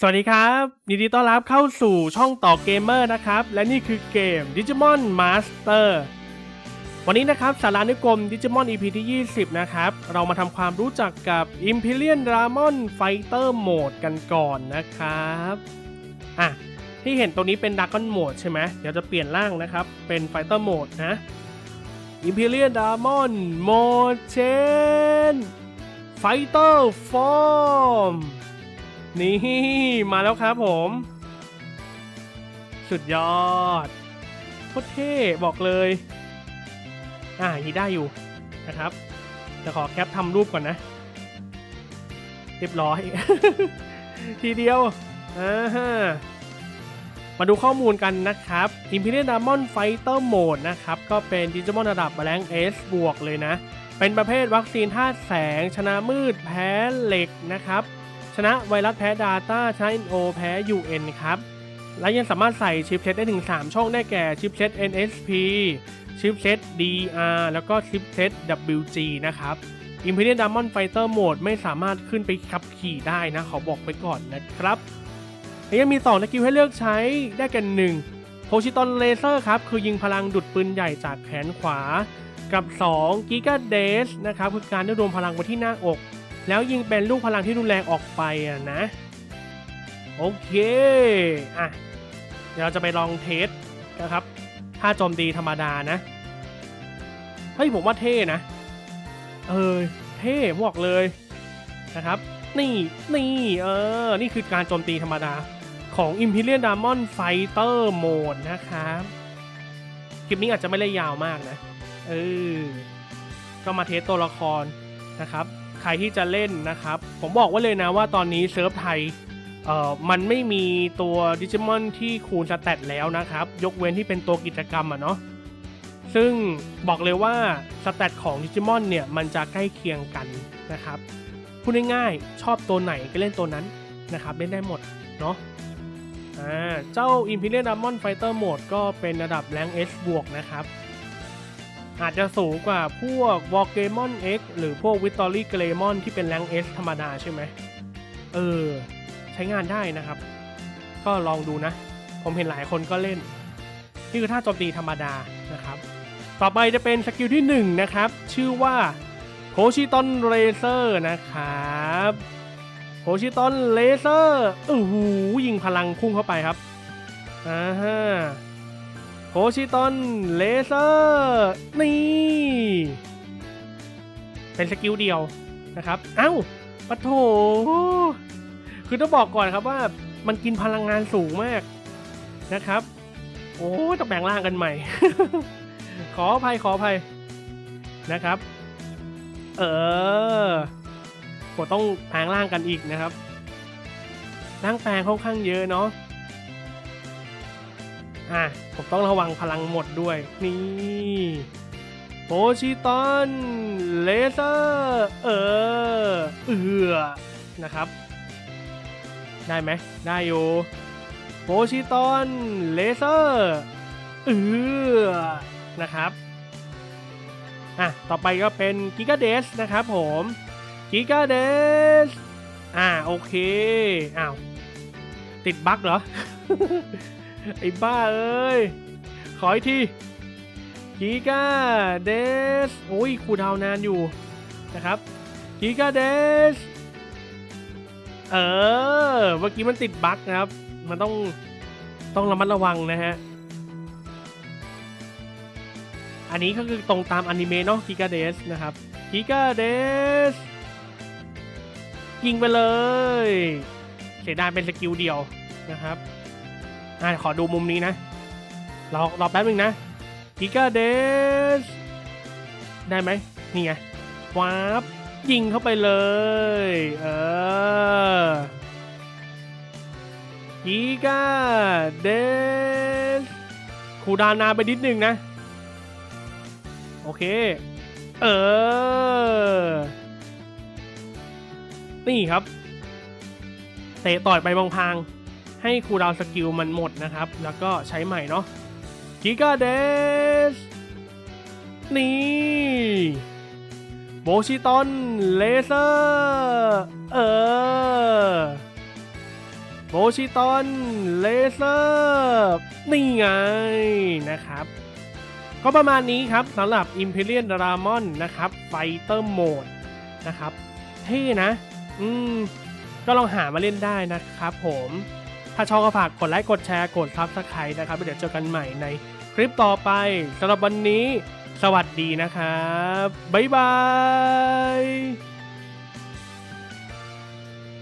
สวัสดีครับยินดีต้อนรับเข้าสู่ช่องต่อเกมเมอร์นะครับ และนี่คือเกม Digimon Master วันนี้นะครับสารานุกรม Digimon EP ที่ 20 นะครับ เรามาทำความรู้จักกับ Imperial Ramon Fighter Mode กันก่อนนะครับอะที่เห็นตรงนี้เป็น Dragon Mode ใช่ไหมเดี๋ยวจะเปลี่ยนร่างนะครับ เป็น Fighter Mode นะ Imperial Ramon Mode Chain Fighter Form นี่มาแล้วครับผม สุดยอดโคตรเท่บอกเลย อ่ายีได้อยู่นะครับจะขอแคปทำรูปก่อนนะ เรียบร้อย ทีเดียวอ่ามาดูข้อมูลกันนะครับ Imperial Diamond Fighter Mode นะครับ ก็เป็นดิจิมอนระดับแรง S บวกเลยนะ เป็นประเภทวัคซีนธาตุแสง ชนะมืดแพ้เหล็กนะครับ ชนะไวรัสแพ้ Data ชนะ NO แพ้ UN ครับ และยังสามารถใส่ชิปเซตได้ถึง 3 ช่องได้แก่ชิปเซต NSP ชิปเซต DR แล้วก็ชิปเซต WG นะครับ Imperial Diamond Fighter Mode ไม่สามารถขึ้นไปขับขี่ได้นะ ขอบอกไปก่อนนะครับยังมี2สกิลให้เลือกใช้ได้แก่1โพชิตอนเลเซอร์ครับ คือยิงพลังดุดปืนใหญ่จากแขนขวา กับ 2 Giga d a s นะครับ คือการได้รวมพลังไว้ที่หน้าอก แล้วยิงเป็นลูกพลังที่รุนแรงออกไปอะนะ โอเค อะ เดี๋ยวเราจะไปลองเทสนะครับ ถ้าโจมตีธรรมดานะ เฮ้ยผมว่าเท่นะ เออ เท่บอกเลยนะครับ นี่ นี่ เออ นี่คือการโจมตีธรรมดาของ Imperial Diamond Fighter Mode นะครับคลิปนี้อาจจะไม่ได้ยาวมากนะ เออ ก็มาเทสตัวละครนะครับ รที่จะเล่นนะครับ ผมบอกไว้เลยนะว่าตอนนี้เซิร์ฟไทยเอ่อมันไม่มีตัวดิจิมอนที่คูณสแตทแล้วนะครับ ยกเว้นที่เป็นตัวกิจกรรมอะเนาะซึ่งบอกเลยว่าสแตทของดิจิมอนเนี่ยมันจะใกล้เคียงกันนะครับพูดง่ายๆชอบตัวไหนก็เล่นตัวนั้นนะครับเล่นได้หมดเนาะเจ้า Imperial Diamond Fighter Mode ก็เป็นระดับแรง S บวกนะครับ อาจจะสูงกว่าพวก w a r g a m o n X หรือพวก Victory Greymon ที่เป็นแรง S ธรรมดาใช่ไหม เออ ใช้งานได้นะครับ ก็ลองดูนะ ผมเห็นหลายคนก็เล่น นี่คือท่าโจมตีธรรมดานะครับ ต่อไปจะเป็นสกิลที่ 1 นะครับ ชื่อว่าโพชิตอนเลเซอร์นะครับโพชิตอนเลเซอร์โอ้โหยิงพลังพุ่งเข้าไปครับอ่าฮะ โพชิตอนเลเซอร์นี่ เป็นสกิลเดียวนะครับ เอ้าปะโถ คือต้องบอกก่อนครับว่ามันกินพลังงานสูงมากนะครับ โอ้ต้องแบ่งร่างกันใหม่ ขออภัยขออภัยนะครับ เออก็ต้องแปลงร่างกันอีกนะครับร่างแปลงค่อนข้างเยอะเนาะ อะผมต้องระวังพลังหมดด้วย นี่โพชิตอนเลเซอร์เออเอือนะครับ ได้ไหมได้อยู่โพชิตอนเลเซอร์เออนะครับอะต่อไปก็เป็นกิกาเดสนะครับผมกิกาเดสอ่าโอเคอ้าวติดบั๊กเหรอ ไอ้บ้าเอ้ย ขออีกทีกิกาเดสโอ้ยคูดาวน์นานอยู่นะครับกิกาเดสเออ เมื่อกี้มันติดบั๊กนะครับ มันต้องต้องระมัดระวังนะฮะ อันนี้ก็คือตรงตามอนิเมะเนาะกิกาเดสนะครับกิกาเดสยิงไปเลย เสียดายเป็นสกิลเดียวนะครับ อ่าขอดูมุมนี้นะรอรอแป๊บนึงนะกิกาเดสได้ไหมนี่ไงว้าบยิงเข้าไปเลย เออกีกาเดสคูดานนาไปนิดนึงนะ โอเค เออ นี่ครับ เตะต่อยไปบางพาง ให้คูลดาวสกิลมันหมดนะครับ แล้วก็ใช้ใหม่เนาะกิกาเดสนี่โบชิตอนเลเซอร์เออโบชิตอนเลเซอร์นี่ไงนะครับ ก็ประมาณนี้ครับสำหรับ Imperial Dramon นะครับ Fighter Mode นะครับ เท่นะ อืมก็ลองหามาเล่นได้นะครับผม ถ้าชอบก็ฝากกดไลค์กดแชร์กดซับสไครต์นะครับเดี๋ยวเจอกันใหม่ในคลิปต่อไปสำหรับวันนี้ สวัสดีนะครับ บ๊ายบาย